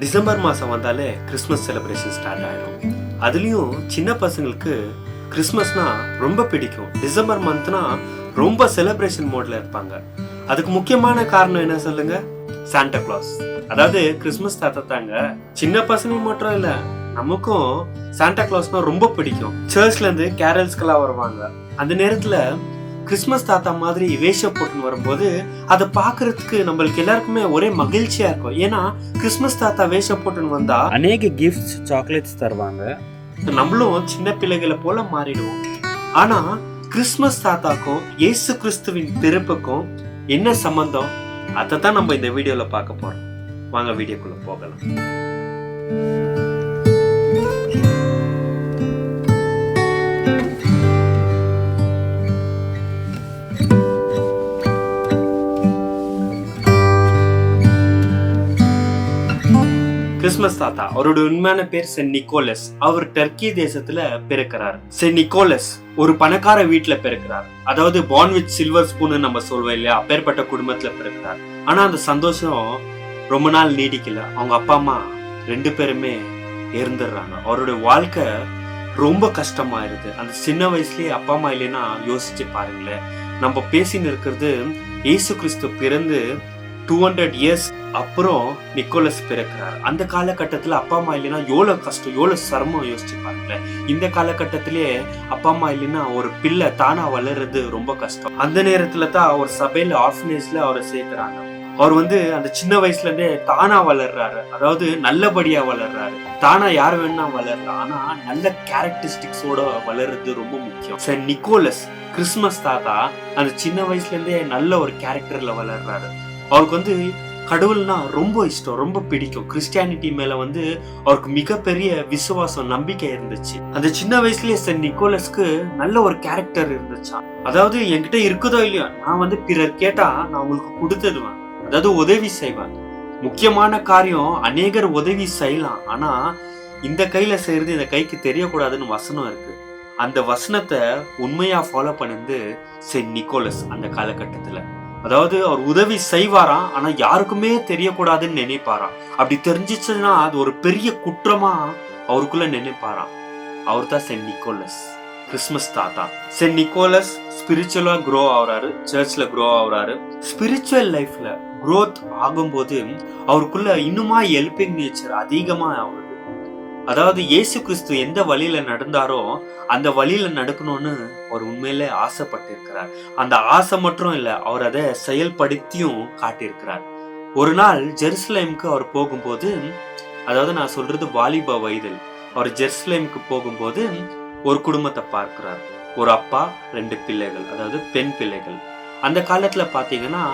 December மாதம் வந்தாலே Christmas celebration start ஆகிடும் அதுலேயும் சின்ன பசங்களுக்கு கிறிஸ்மஸ்னா ரொம்ப பிடிக்கும். டிசம்பர் மந்த்னா ரொம்ப செலிப்ரேஷன் மோட்ல இருப்பாங்க. அதுக்கு முக்கியமான காரணம் என்ன சொல்லுங்க? சாண்டா கிளாஸ் அதாவது கிறிஸ்மஸ் தாத்தா தாங்க சின்ன பசங்க மட்டும் இல்ல நமக்கும் சாண்டா கிளாஸ்னா ரொம்ப பிடிக்கும். சர்ச்ல இருந்து கேரல்ஸ்க்கெல்லாம் வருவாங்க. அந்த நேரத்துல கிறிஸ்மஸ் தாத்தா மாதிரி வேஷம் போட்டுன்னு வரும்போது அதை பார்க்கறதுக்கு நம்மளுக்கு எல்லாருக்குமே ஒரே மகிழ்ச்சியா இருக்கும். ஏன்னா கிறிஸ்மஸ் தாத்தா வேஷம் போட்டுன்னு வந்தா அநேக கிஃப்ட்ஸ் சாக்லேட்ஸ் தருவாங்க. நம்மளும் சின்ன பிள்ளைகளை போல மாறிடுவோம். ஆனா கிறிஸ்மஸ் தாத்தாக்கும் இயேசு கிறிஸ்துவின் பிறப்புக்கும் என்ன சம்பந்தம்? அதை தான் நம்ம இந்த வீடியோல பார்க்க போறோம். வாங்க வீடியோக்குள்ள போகலாம். கிறிஸ்மஸ் தாத்தா அவரோட உண்மையான பேர் சென் நிக்கோலஸ். அவர் டர்க்கி தேசத்துல பிறக்கிறார். சென் நிக்கோலஸ் ஒரு பணக்கார வீட்டுல பிறக்கிறார். அதாவது பான் வித் சில்வர் ஸ்பூன் நம்ம சொல்வோம் இல்லையா? அப்பேற்பட்ட குடும்பத்துல பிறக்கிறார். ஆனா அந்த சந்தோஷம் ரொம்ப நாள் நீடிக்கல. அவங்க அப்பா அம்மா ரெண்டு பேருமே இறந்துடுறாங்க அவருடைய வாழ்க்கை ரொம்ப கஷ்டமாயிருது. அந்த சின்ன வயசுலயே அப்பா அம்மா இல்லைன்னா யோசிச்சு பாருங்களேன். நம்ம பேசின்னு இருக்கிறது இயேசு கிறிஸ்து பிறந்து டூ ஹண்ட்ரட் இயர்ஸ் அப்புறம் நிக்கோலஸ் பிறக்கிறார். அந்த காலகட்டத்தில் அப்பா அம்மா இல்லைன்னா எவ்வளோ கஷ்டம் எவ்வளோ சிரமம் யோசிச்சுப்பாங்களே இந்த காலகட்டத்திலேயே அப்பா அம்மா இல்லைன்னா ஒரு பிள்ளை தானா வளர்றது ரொம்ப கஷ்டம். அந்த நேரத்தில் தான் அவர் சபையில் ஆர்ஃபனேஜில் அவரை சேர்க்குறாங்க. அவர் வந்து அந்த சின்ன வயசுல இருந்தே தானா வளர்றாரு. அதாவது நல்லபடியா வளர்றாரு. தானா யார் வேணா வளரலாம் ஆனா நல்ல கேரக்டரிஸ்டிக்ஸோட வளர்றது ரொம்ப முக்கியம். சார் நிக்கோலஸ் கிறிஸ்மஸ் தாத்தா அந்த சின்ன வயசுல இருந்தே நல்ல ஒரு கேரக்டர்ல வளர்றாரு. அவருக்கு வந்து கடவுள்னா ரொம்ப இஷ்டம் ரொம்ப பிடிக்கும். கிறிஸ்டியானிட்டி மேல வந்து அவருக்கு மிகப்பெரிய விசுவாசம் நம்பிக்கை இருந்துச்சு. அந்த சின்ன வயசுலயே சென்ட் நிக்கோலஸ்க்கு நல்ல ஒரு கேரக்டர் இருந்துச்சாம். அதாவது என்கிட்ட இருக்குதோ இல்லையோ நான் வந்து பிறர் கேட்டா நான் உங்களுக்கு கொடுத்துடுவேன் அதாவது உதவி செய்வேன் முக்கியமான காரியம் அநேகர் உதவி செய்யலாம். ஆனா இந்த கையில செய்யறது இந்த கைக்கு தெரியக்கூடாதுன்னு வசனம் இருக்கு. அந்த வசனத்தை உண்மையா ஃபாலோ பண்ணிருந்து சென்ட் நிக்கோலஸ் அந்த காலகட்டத்துல. அதாவது அவர் உதவி செய்வாராம் ஆனா யாருக்குமே தெரியக்கூடாதுன்னு நினைப்பாராம். அப்படி தெரிஞ்சிச்சுன்னா அது ஒரு பெரிய குற்றமா அவருக்குள்ள நினைப்பாராம். அவர் தான் சென்ட் நிக்கோலஸ் கிறிஸ்மஸ் தாத்தா. சென்ட் நிக்கோலஸ் ஸ்பிரிச்சுவலா க்ரோ ஆகுறாரு சர்ச்ல க்ரோ ஆகுறாரு. ஸ்பிரிச்சுவல் லைஃப்ல க்ரோத் ஆகும்போது அவருக்குள்ள இன்னுமா ஹெல்பிங் நேச்சர் அதிகமா அவர் அதாவது இயேசு கிறிஸ்து எந்த வழியில நடந்தாரோ அந்த வழியில நடக்கணும்னு அவர் உண்மையில ஆசைப்பட்டிருக்கிறார். அந்த ஆசை மட்டும் இல்ல அவர் அதை செயல்படுத்தியும் காட்டியிருக்கிறார். ஒரு நாள் ஜெருசலேமுக்கு அவர் போகும்போது அதாவது நான் சொல்றது வாலிப வயதில் அவர் ஜெருசலேமுக்கு போகும்போது ஒரு குடும்பத்தை பார்க்கிறார். ஒரு அப்பா ரெண்டு பிள்ளைகள் அதாவது பெண் பிள்ளைகள். அந்த காலத்துல பாத்தீங்கன்னா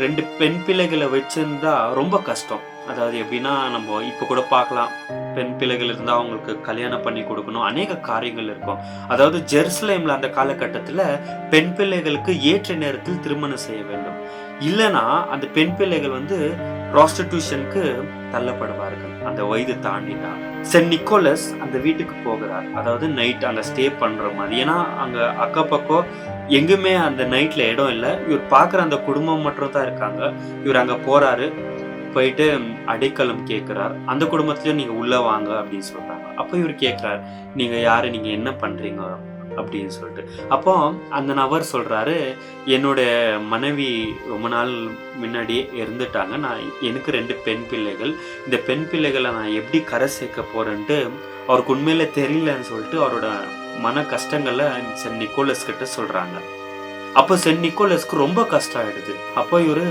ரெண்டு பெண் பிள்ளைகளை வச்சிருந்தா ரொம்ப கஷ்டம். அதாவது எப்படின்னா நம்ம இப்போ கூட பார்க்கலாம். பெண் பிள்ளைகள் இருந்தா அவங்களுக்கு கல்யாணம் பண்ணி கொடுக்கணும். அநேக காரியங்கள் இருக்கும். அதாவது ஜெருசலேம்ல அந்த காலகட்டத்துல பெண் பிள்ளைகளுக்கு ஏற்ற நேரத்தில் திருமணம் செய்ய வேண்டும். இல்லைன்னா அந்த பெண் பிள்ளைகள் வந்து ப்ராஸ்டிடியூஷனுக்கு தள்ளப்படுவார்கள். அந்த வயது தாண்டினா. சென்ட் நிக்கோலஸ் அந்த வீட்டுக்கு போகிறார். அதாவது நைட் அங்கே ஸ்டே பண்ணுற மாதிரி. ஏன்னா அங்கே அக்கப்பக்கம் எங்குமே அந்த நைட்ல இடம் இல்லை. இவர் பார்க்குற அந்த குடும்பம் மட்டும் தான் இருக்காங்க. இவர் அங்க போறாரு. போயிட்டு அடைக்கலம் கேட்குறார் அந்த குடும்பத்துலேயும் நீங்கள் உள்ளே வாங்க அப்படின்னு சொல்கிறாங்க அப்போ இவர் கேட்குறாரு நீங்கள் யார்? நீங்கள் என்ன பண்ணுறீங்க அப்படின்னு சொல்லிட்டு. அப்போ அந்த நபர் சொல்கிறாரு என்னோட மனைவி ரொம்ப நாள் முன்னாடியே இருந்துட்டாங்க நான் எனக்கு ரெண்டு பெண் பிள்ளைகள். இந்த பெண் பிள்ளைகளை நான் எப்படி கரை சேர்க்க போகிறேன்ட்டு அவருக்கு உண்மையில் தெரியலன்னு சொல்லிட்டு அவரோட மன கஷ்டங்களை சென்ட் நிக்கோலஸ் கிட்ட சொல்றாங்க. அப்போ சென்ட் நிக்கோலஸ்க்கு ரொம்ப கஷ்டம் ஆயிடுது அப்போ இவரு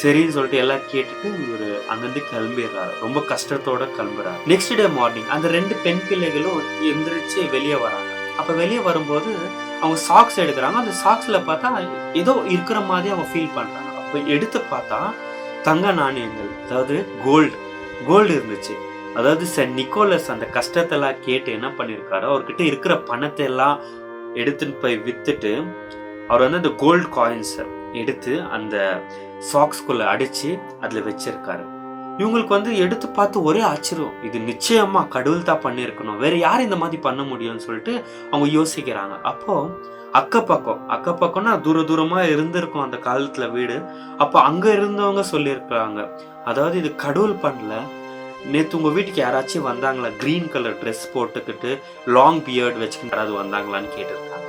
சரின்னு சொல்லிட்டு எல்லாம் கேட்டுட்டு இவரு அங்கிருந்து கிளம்பிடுறாரு. ரொம்ப கஷ்டத்தோட கிளம்புறாரு. நெக்ஸ்ட் டே மார்னிங் அந்த ரெண்டு பெண் பிள்ளைகளும் எந்திரிச்சு வெளியே வராங்க. அப்ப வெளியே வரும்போது அவங்க சாக்ஸ் எடுக்கிறாங்க. அந்த சாக்ஸ்ல பார்த்தா ஏதோ இருக்கிற மாதிரி அவங்க ஃபீல் பண்ணுறாங்க அப்போ எடுத்து பார்த்தா தங்க நாணயங்கள் அதாவது கோல்டு கோல்டு இருந்துச்சு. அதாவது சென்ட் நிக்கோலஸ் அந்த கஷ்டத்தெல்லாம் கேட்டு என்ன பண்ணியிருக்காரு அவர்கிட்ட இருக்கிற பணத்தை எல்லாம் எடுத்துட்டு போய் வித்துட்டு அவர் வந்து அந்த கோல்டு காயின்ஸை எடுத்து அந்த சாக்ஸ்குள்ளே அடிச்சு அதில் வச்சிருக்காரு. இவங்களுக்கு வந்து எடுத்து பார்த்து ஒரே ஆச்சரியம். இது நிச்சயமா கடவுள் தான் பண்ணியிருக்கணும். வேற யார் இந்த மாதிரி பண்ண முடியும்னு சொல்லிட்டு அவங்க யோசிக்கிறாங்க. அப்போ அக்கப்பக்கம் அக்கப்பக்கம்னா தூர தூரமா இருந்திருக்கும் அந்த காலத்துல வீடு. அப்போ அங்க இருந்தவங்க சொல்லியிருக்காங்க அதாவது இது கடவுள் பண்ணல நேற்று உங்கள் வீட்டுக்கு யாராச்சும் வந்தாங்களா? க்ரீன் கலர் ட்ரெஸ் போட்டுக்கிட்டு லாங் பியர்ட் வச்சுக்கிட்டு யாராவது வந்தாங்களான்னு கேட்டிருக்காங்க.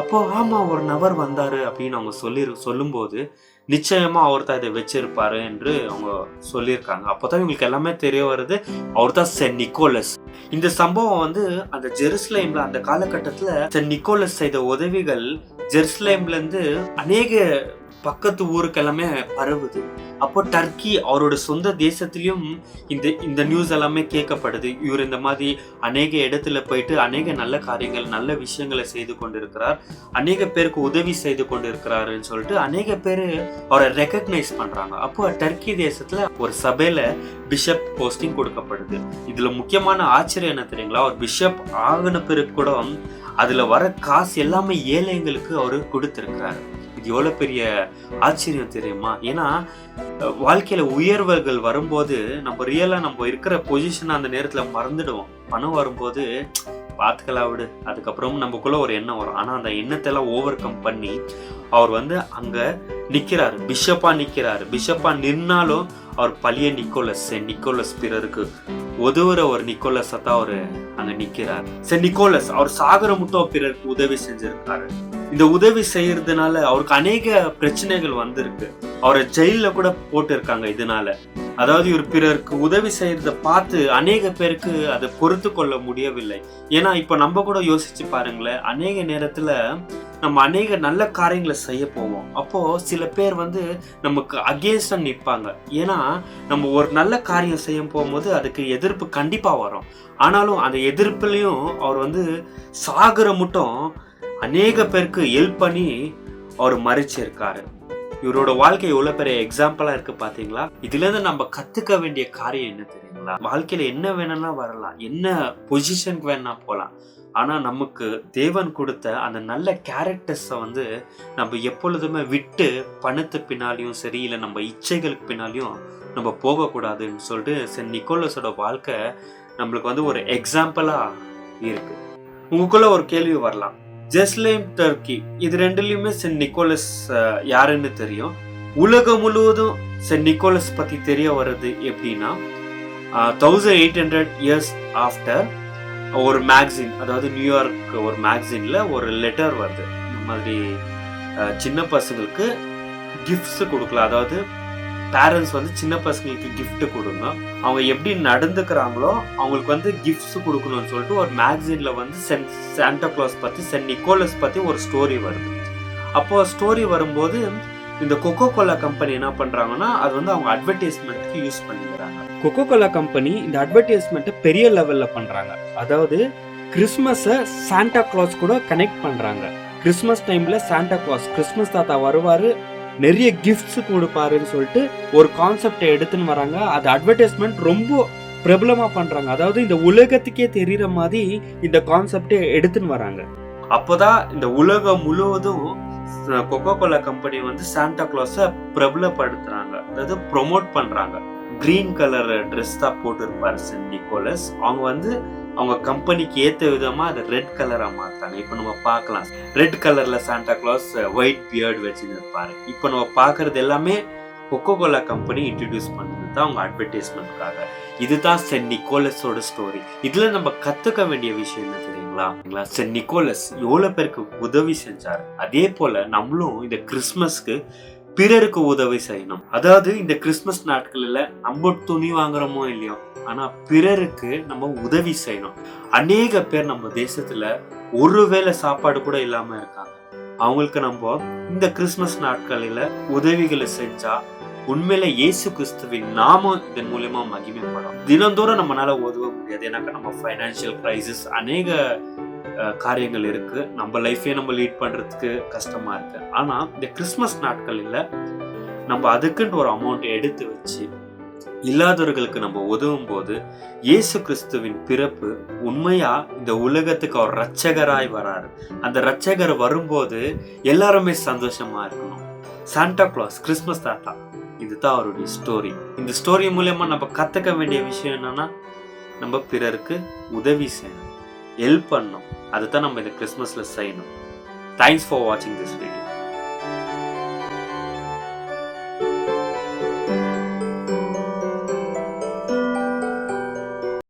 அப்போ ஆமாம் ஒரு நபர் வந்தார் அப்படின்னு அவங்க சொல்லி சொல்லும்போது நிச்சயமாக அவர் தான் இதை வச்சிருப்பாரு என்று அவங்க சொல்லியிருக்காங்க. அப்போ தான் இவங்களுக்கு எல்லாமே தெரிய வருது. அவர் தான் சென் நிக்கோலஸ். இந்த சம்பவம் வந்து அந்த ஜெருசலேம்ல அந்த காலகட்டத்தில் சென் நிக்கோலஸ் செய்த உதவிகள் ஜெருசலேம்லேருந்து அநேக பக்கத்து ஊருக்கெல்லாமே பரவுது. அப்போ டர்க்கி அவரோட சொந்த தேசத்துலேயும் இந்த இந்த நியூஸ் எல்லாமே கேட்கப்படுது. இவர் இந்த மாதிரி அநேக இடத்துல போயிட்டு அநேக நல்ல காரியங்கள் நல்ல விஷயங்களை செய்து கொண்டிருக்கிறார். அநேக பேருக்கு உதவி செய்து கொண்டிருக்கிறாருன்னு சொல்லிட்டு அநேக பேர் அவரை ரெக்கக்னைஸ் பண்றாங்க. அப்போ டர்க்கி தேசத்துல ஒரு சபையில பிஷப் போஸ்டிங் கொடுக்கப்படுது. இதில் முக்கியமான ஆச்சரியம் என்ன தெரியுங்களா? ஒரு பிஷப் ஆகின பிறகு கூட அதுல வர காசு எல்லாமே ஏழைங்களுக்கு அவர் கொடுத்துருக்கிறாரு. இது எவ்வளவு பெரிய ஆச்சரியம் தெரியுமா? ஏன்னா வாழ்க்கையில் வாழ்க்கையில உயர்வுகள் வரும்போது நம்ம ரியலா நம்ம இருக்கிற பொசிஷன் அந்த நேரத்துல மறந்துடுவோம். பணம் வரும்போது பார்த்துக்கலாம் விடு. அதுக்கப்புறம் நமக்குள்ள ஒரு எண்ணம் வரும். ஆனா அந்த எண்ணத்தை எல்லாம் ஓவர் கம் பண்ணி அவர் வந்து அங்க நிக்கிறாரு. பிஷப்பா நிக்கிறாரு. பிஷப்பா நின்னாலும் அவர் பழைய நிக்கோலஸ் சென்ட் நிக்கோலஸ் பிறருக்கு உதவுற ஒரு நிக்கோலஸ் தான் அவரு அங்க நிற்கிறார் சரி நிக்கோலஸ் அவர் சாகர மட்டும் பிறருக்கு உதவி செஞ்சிருக்காரு. இந்த உதவி செய்யறதுனால அவருக்கு அநேக பிரச்சனைகள் வந்திருக்கு. அவரை ஜெயில கூட போட்டு இருக்காங்க இதனால. அதாவது இவர் பிறருக்கு உதவி செய்யறத பார்த்து அநேக பேருக்கு அதை பொறுத்து கொள்ள முடியவில்லை. ஏன்னா இப்ப நம்ம கூட யோசிச்சு பாருங்களேன் அநேக நேரத்துல நம்ம அநேக நல்ல காரியங்களை செய்ய போவோம். அப்போ சில பேர் வந்து நமக்கு அகேன்ஸ்டா நிற்பாங்க ஏன்னா நம்ம ஒரு நல்ல காரியம் செய்ய போகும்போது அதுக்கு எதிர்ப்பு கண்டிப்பா வரும். ஆனாலும் அந்த எதிர்ப்புலையும் அவர் வந்து சாகுற மட்டும் அநேக பேருக்கு ஹெல்ப் பண்ணி அவர் மறிச்சிருக்காரு. இவரோட வாழ்க்கை எவ்வளோ பெரிய எக்ஸாம்பிளா இருக்கு பார்த்தீங்களா இதுலேருந்து நம்ம கத்துக்க வேண்டிய காரியம் என்ன தெரியுங்களா? வாழ்க்கையில என்ன வேணும்னா வரலாம். என்ன பொசிஷனுக்கு வேணா போகலாம் ஆனால் நமக்கு தேவன் கொடுத்த அந்த நல்ல கேரக்டர்ஸை வந்து நம்ம எப்பொழுதுமே விட்டு பணத்து பின்னாலையும் சரி இல்லை நம்ம இச்சைகளுக்கு பின்னாலையும் நம்ம போகக்கூடாதுன்னு சொல்லிட்டு சென் நிக்கோலஸோட வாழ்க்கை நம்மளுக்கு வந்து ஒரு எக்ஸாம்பிளாக இருக்கு. உங்களுக்குள்ள ஒரு கேள்வி வரலாம். ஜெஸ்லேம் டர்க்கி. இது ரெண்டுலேயுமே சென்ட் நிக்கோலஸ் யாருன்னு தெரியும். உலகம் முழுவதும் சென்ட் நிக்கோலஸ் பத்தி தெரிய வர்றது எப்படின்னா thousand eight hundred years after ஒரு மேக்சின் அதாவது நியூயார்க் ஒரு மேக்சின்ல ஒரு லெட்டர் வருது. இந்த மாதிரி சின்ன பசங்களுக்கு கிஃப்ட்ஸ் கொடுக்கலாம். அதாவது பேரண்ட்ஸ் வந்து சின்ன பசங்களுக்கு கிஃப்ட் கொடுங்க அவங்க எப்படி நடந்துக்கிறாங்களோ அவங்களுக்கு வந்து கிஃப்ட்ஸ் கொடுக்கணும்னு சொல்லிட்டு ஒரு மேக்சினில் வந்து சென்ட் சாண்டா கிளாஸ் பற்றி சென்ட் நிக்கோலஸ் பற்றி ஒரு ஸ்டோரி வருது. அப்போ ஸ்டோரி வரும்போது இந்த கொக்கோ கோலா கம்பெனி என்ன பண்ணுறாங்கன்னா அது வந்து அவங்க அட்வர்டைஸ்மெண்ட்க்கு யூஸ் பண்ணிக்கிறாங்க. கொக்கோ கோலா கம்பெனி இந்த அட்வர்டைஸ்மெண்ட்டை பெரிய லெவலில் பண்ணுறாங்க அதாவது கிறிஸ்மஸை சாண்டா கிளாஸ் கூட கனெக்ட் பண்ணுறாங்க கிறிஸ்மஸ் டைமில் சாண்டா கிளாஸ் கிறிஸ்மஸ் தாத்தா வருவார் நிறைய கிஃப்ட்ஸ் கொடுப்பாருன்னு சொல்லிட்டு ஒரு கான்செப்டை எடுத்துன்னு வராங்க. அது அட்வர்டைஸ்மெண்ட் ரொம்ப பிரபலமாக பண்ணுறாங்க அதாவது இந்த உலகத்துக்கே தெரிகிற மாதிரி இந்த கான்செப்டை எடுத்துன்னு வராங்க. அப்போதான் இந்த உலகம் முழுவதும் கொக்கோ கோலா கம்பெனி வந்து சாண்டா கிளாஸை பிரபலப்படுத்துகிறாங்க அதாவது ப்ரொமோட் பண்ணுறாங்க க்ரீன் கலர் ட்ரெஸ் தான் போட்டிருப்பாரு சென்ட் நிக்கோலஸ். அவங்க வந்து அவங்க கம்பெனிக்கு ஏற்ற விதமாக அதை ரெட் கலராக மாற்றாங்க இப்போ நம்ம பார்க்கலாம். ரெட் கலரில் சாண்டா கிளாஸ் ஒயிட் பியர்டு வச்சுருப்பாரு. இப்போ நம்ம பார்க்குறது எல்லாமே கொக்கோ கோலா கம்பெனி இன்ட்ரடியூஸ் பண்ணது தான் அவங்க அட்வர்டைஸ்மெண்ட்காக இதுதான் சென்ட் நிக்கோலஸோட ஸ்டோரி இதில் நம்ம கற்றுக்க வேண்டிய விஷயம் என்ன தெரியுங்களா? சரிங்களா? நிக்கோலஸ் எவ்வளோ பேருக்கு உதவி செஞ்சார்? அதே போல் நம்மளும் இந்த கிறிஸ்மஸ்க்கு பிறருக்கு உதவி செய்யணும். அதாவது இந்த கிறிஸ்மஸ் நாட்களில் நம்ம துணி வாங்குறோமோ இல்லையோ ஆனா பிறருக்கு நம்ம உதவி செய்யணும். அநேக பேர் நம்ம தேசத்துல ஒருவேளை சாப்பாடு கூட இல்லாம இருக்காங்க. அவங்களுக்கு நம்ம இந்த கிறிஸ்மஸ் நாட்களில உதவிகளை செஞ்சா உண்மையில இயேசு கிறிஸ்துவின் நாமம் இதன் மூலியமா மகிமைப்படும். தினந்தோறும் நம்மளால உதவ முடியாது. ஏன்னாக்கா நம்ம ஃபைனான்சியல் கிரைசிஸ் அநேக காரியங்கள் இருக்கு. நம்ம லைஃபே நம்ம லீட் பண்றதுக்கு கஷ்டமா இருக்கு. ஆனா இந்த கிறிஸ்மஸ் நாட்களில் நம்ம அதுக்குன்ட்டு ஒரு அமௌண்ட் எடுத்து வச்சு இல்லாதவர்களுக்கு நம்ம உதவும் போது இயேசு கிறிஸ்துவின் பிறப்பு உண்மையா இந்த உலகத்துக்கு அவர் ரட்சகராய் வராரு. அந்த ரட்சகர் வரும்போது எல்லாருமே சந்தோஷமா இருக்கணும். சாண்டா கிளாஸ் கிறிஸ்மஸ் தாத்தா இதுதான் அவருடைய ஸ்டோரி இந்த ஸ்டோரி மூலயமா நம்ம கத்துக்க வேண்டிய விஷயம் என்னன்னா நம்ம பிறருக்கு உதவி செய்யணும். ஹெல்ப் பண்ணணும். அதுதான் நம்ம இந்த கிறிஸ்மஸ்ல செய்யணும். தேங்க்ஸ் ஃபார் வாட்சிங் திஸ் வீடியோ